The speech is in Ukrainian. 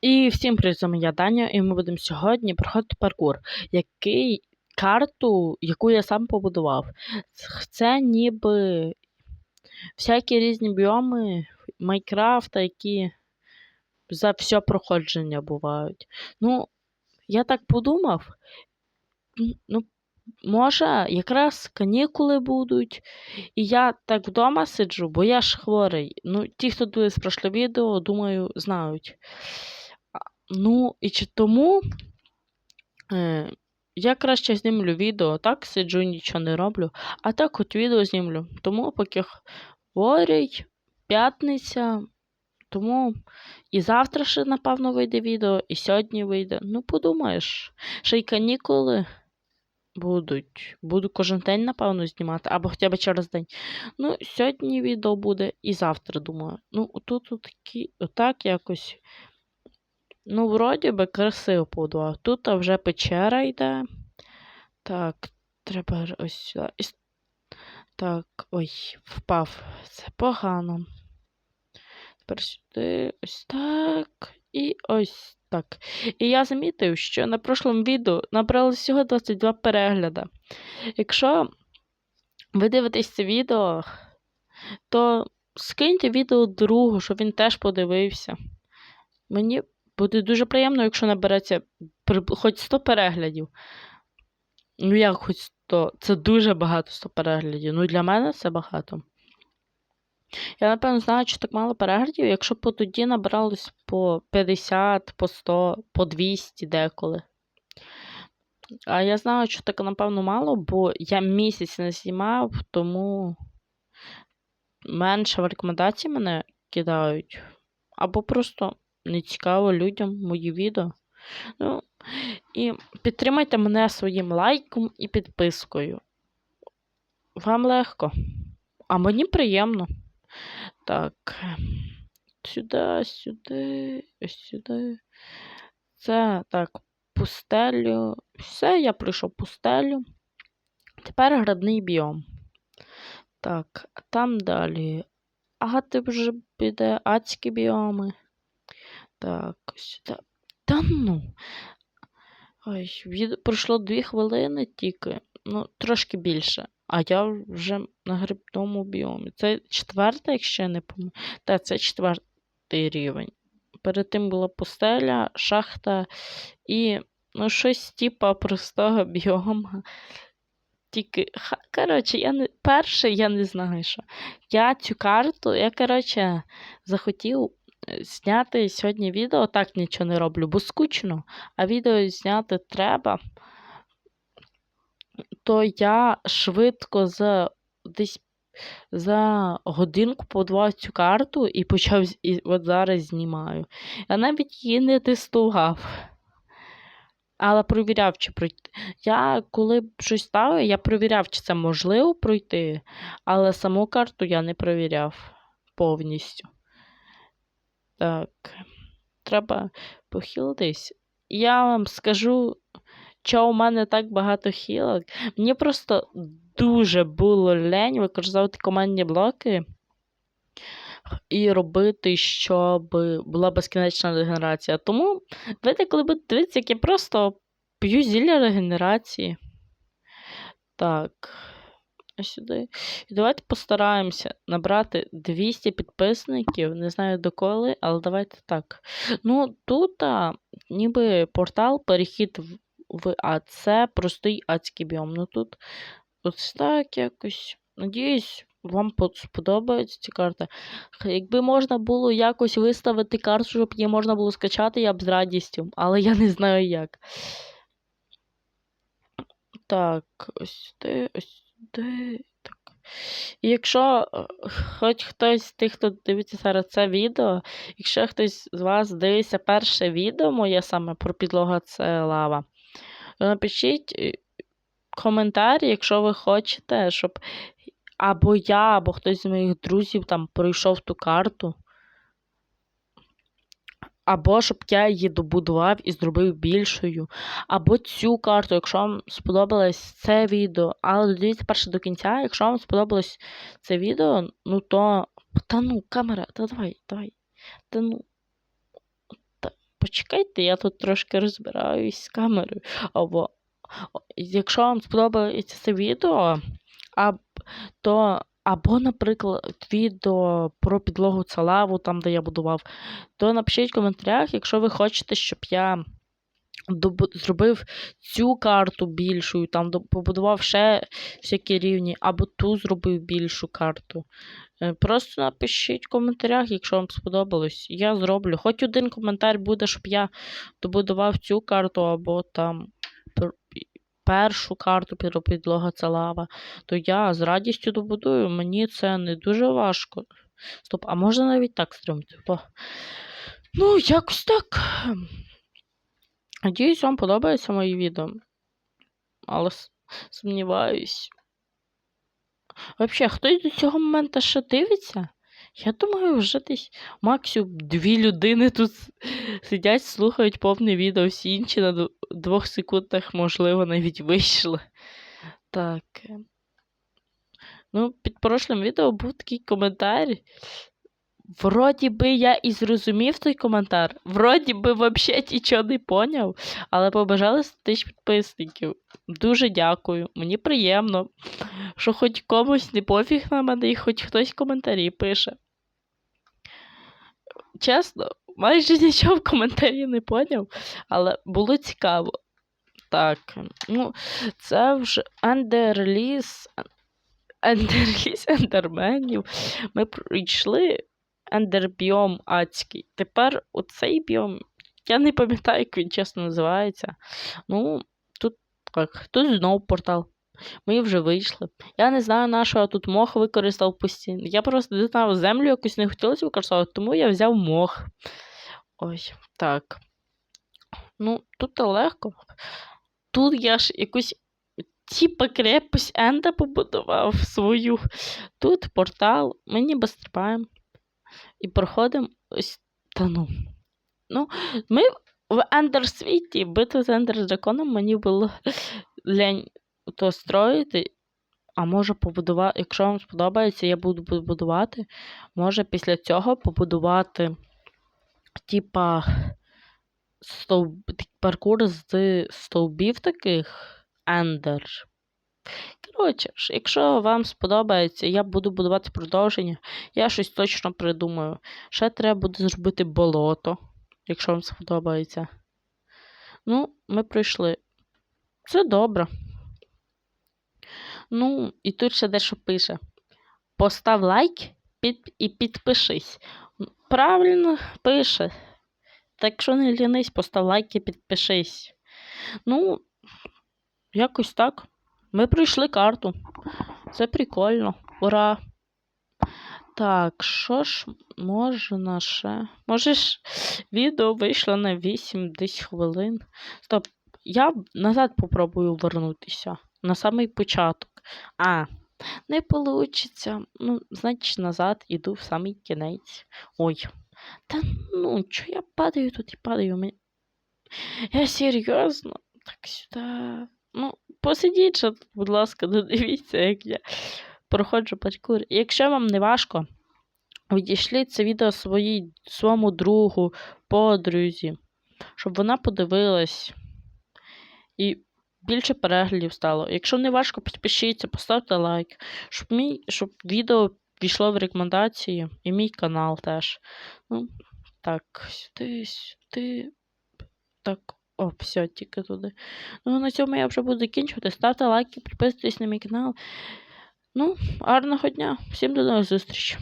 І всім привіт, з вами я Даня, і ми будемо сьогодні проходити паркур, який карту, яку я сам побудував. Це ніби всякі різні біоми Майнкрафта, які за все проходження бувають. Ну, я так подумав. Ну, може, якраз канікули будуть. І я так вдома сиджу, бо я ж хворий. Ну, ті, хто дивились прошле відео, думаю, знають. Ну, і чи тому е, я краще знімлю відео, так сиджу, нічого не роблю. А так от відео знімлю. Тому поки хворий, п'ятниця. Тому і завтра ще, напевно, вийде відео, і сьогодні вийде. Ну, подумаєш, ще й канікули будуть. Буду кожен день, напевно, знімати, або хоча б через день. Ну, сьогодні відео буде і завтра, думаю. Ну, тут такі, отак якось. Ну, вроді би, красиво побудував. Тут вже печера йде. Так, треба ось сюди. Так, ой, впав. Це погано. Тепер сюди, ось так. І ось так. І я замітив, що на прошлому відео набрали всього 22 перегляда. Якщо ви дивитесь це відео, то скиньте відео другу, щоб він теж подивився. Мені буде дуже приємно, якщо набереться хоч 100 переглядів. Ну, як хоч 100? Це дуже багато 100 переглядів. Ну, для мене це багато. Я, напевно, знаю, що так мало переглядів, якщо б тоді набралось по 50, по 100, по 200 деколи. А я знаю, що так, напевно, мало, бо я місяць не знімав, тому менше в рекомендації мене кидають. Або просто не цікаво людям мої відео. Ну, і підтримайте мене своїм лайком і підпискою. Вам легко. А мені приємно. Так. Сюди, сюди, сюди. Це так, пустелю. Все, я пройшов пустелю. Тепер грибний біом. Так, там далі. Ага, ти вже піде адські біоми. Так, сюди. Та ну. Ой, від... пройшло дві хвилини тільки. Ну, трошки більше. А я вже на грибному біомі. Це четверта, якщо я не помиляю. Так, це четвертий рівень. Перед тим була пустеля, шахта і ну, щось типа простого біома. Тільки, ха- коротше, я не перше, я не знаю що. Я цю карту, я, коротше, захотів зняти сьогодні відео, так нічого не роблю, бо скучно, а відео зняти треба. То я швидко за десь за годинку подавав цю карту і почав і от зараз знімаю. Я навіть її не тестував. Але провіряв, чи пройти. Я коли щось ставив, я провіряв, чи це можливо пройти, але саму карту я не провіряв повністю. Так, треба похилитись. Я вам скажу, що у мене так багато хілок. Мені просто дуже було лень використовувати командні блоки і робити, щоб була безкінечна регенерація. Тому давайте, коли будете дивитися, як я просто п'ю зілля регенерації. Так. Сюди. І давайте постараємося набрати 200 підписників. Не знаю доколи, але давайте так. Ну, тут а, ніби портал, перехід в, в ад. Це простий адський біом. Ну тут ось так якось. Надіюсь, вам по- сподобається ці карти. Якби можна було якось виставити карту, щоб її можна було скачати, я б з радістю, але я не знаю як. Так, ось сюди, ось сюди. Так. І якщо е, хоч хтось з тих, хто дивиться зараз це відео, якщо хтось з вас дивиться перше відео моє саме про підлога це лава, то напишіть е, коментар, якщо ви хочете, щоб або я, або хтось з моїх друзів там пройшов ту карту. Або щоб я її добудував і зробив більшою. Або цю карту, якщо вам сподобалось це відео. Але дивіться перше до кінця, якщо вам сподобалось це відео, ну то. Та ну, камера, та давай, давай. Та ну. Та, почекайте, я тут трошки розбираюсь з камерою. Або якщо вам сподобається це відео, а, то або, наприклад, відео про підлогу Цалаву, там, де я будував, то напишіть в коментарях, якщо ви хочете, щоб я зробив цю карту більшою, там побудував ще всякі рівні, або ту зробив більшу карту. Е, Просто напишіть в коментарях, якщо вам сподобалось. Я зроблю. Хоч один коментар буде, щоб я добудував цю карту, або там першу карту під підлога це лава, то я з радістю добудую. Мені це не дуже важко. Стоп, а можна навіть так стримати? Ну, якось так. Надіюсь, вам подобається мої відео. Але сумніваюсь. Взагалі, хтось до цього моменту ще дивиться? Я думаю, вже десь максимум дві людини тут сидять, слухають повне відео, всі інші на двох секундах, можливо, навіть вийшли. Так. е. Ну, під прошлим відео був такий коментар. Вроді би я і зрозумів той коментар. Вроді би взагалі нічого не поняв, але побажали 100 тисяч підписників. Дуже дякую. Мені приємно, що хоч комусь не пофіг на мене і хоч хтось коментарі пише. Чесно, майже нічого в коментарі не поняв, але було цікаво. Так, ну, це вже ендерліс. Ендерліс ендерменів. Ми пройшли ендербіом адський. Тепер оцей біом. Я не пам'ятаю, як він чесно називається. Ну, тут так, тут знову портал. Ми вже вийшли. Я не знаю, на що я тут мох використав постійно. Я просто знав, землю якось не хотілося використовувати, тому я взяв мох. Ось, так. Ну, тут легко. Тут я ж якусь типа крепость Енда побудував свою. Тут портал. Ми ніби стрибаємо. І проходимо ось. Та ну. Ну, ми в Ендерсвіті, битва з Ендер драконом мені було лень то строїти. А може побудувати, якщо вам сподобається, я буду будувати. Може після цього побудувати, типа, стовб... паркур з стовбів таких Ендер. Коротше, якщо вам сподобається, я буду будувати продовження. Я щось точно придумаю. Ще треба буде зробити болото, якщо вам сподобається. Ну, ми пройшли. Це добре. Ну, і тут ще дещо пише. Постав лайк під... і підпишись. Правильно пише. Так що не лінись, постав лайк і підпишись. Ну, якось так. Ми пройшли карту. Це прикольно. Ура! Так, що ж можна ще? Може ж відео вийшло на 8 десь хвилин. Стоп, я назад попробую вернутися. На самий початок. А, не вийде. Ну, значить, назад іду в самий кінець. Ой. Та ну, чого я падаю тут і падаю? Мені... Я серйозно? Так сюди. Ну, посидіть, ще тут, будь ласка, додивіться, як я проходжу паркур. Якщо вам не важко, відійшліть це відео своїй, своєму другу, подрузі, щоб вона подивилась і більше переглядів стало. Якщо не важко, підпишіться, поставте лайк, щоб, мій, щоб відео війшло в рекомендації і мій канал теж. Ну, так, сюди, сюди. Так, о, все, тільки туди. Ну, на цьому я вже буду закінчувати. Ставте лайки, підписуйтесь на мій канал. Ну, гарного дня. Всім до нових зустрічей.